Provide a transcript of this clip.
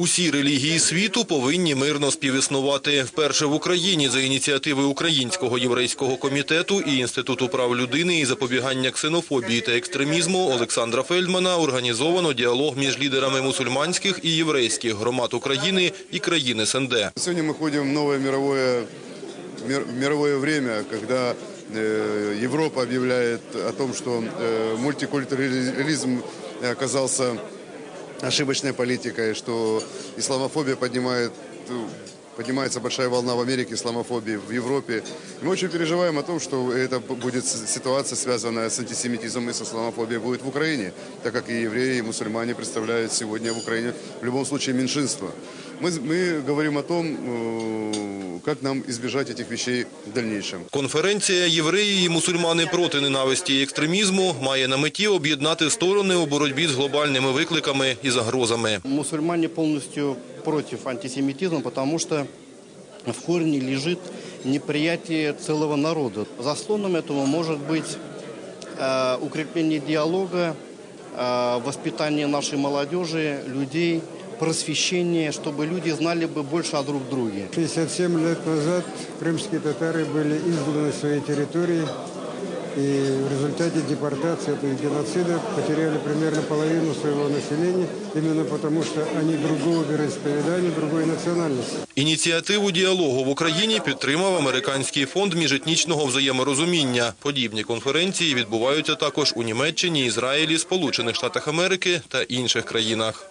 Усі релігії світу повинні мирно співіснувати. Вперше в Україні за ініціативи Українського єврейського комітету і Інституту прав людини і запобігання ксенофобії та екстремізму Олександра Фельдмана організовано діалог між лідерами мусульманських і єврейських громад України і країн СНД. Сегодня мы ходим в новое мировое, мир- мировое время, когда э, Европа объявляет о том, что э, мультикультурализм оказался ошибочной политикой, что исламофобия поднимает, э, поднимается большая волна в Америке исламофобии, в Европе. Мы очень переживаем о том, что это будет ситуация, связанная с антисемитизмом и с исламофобией, будет в Украине, так как и евреи, и мусульмане представляют сегодня в Украине в любом случае меньшинство. Мы, мы говорим о том, э, как нам избежать этих вещей в дальнейшем. Конференція «Євреї і мусульмани проти ненависті і екстремізму» має на меті об'єднати сторони у боротьбі з глобальними викликами і загрозами. Мусульмане полностью против антисемитизма, потому что в корне лежит неприятие целого народа. Заслоном этого может быть э, укрепление диалога, э, воспитание нашей молодежи, людей, просвещение, чтобы люди знали бы больше о друг друге. 57 лет назад крымские татары были изгнаны с своей территории и в результате депортации, есть геноцида, потеряли примерно половину своего населения, именно потому что они другого вероисповедания, другой национальности. Ініціативу діалогу в Україні підтримав Американський фонд міжетнічного взаєморозуміння. Подібні конференції відбуваються також у Німеччині, Ізраїлі, Сполучених Штатах Америки та інших країнах.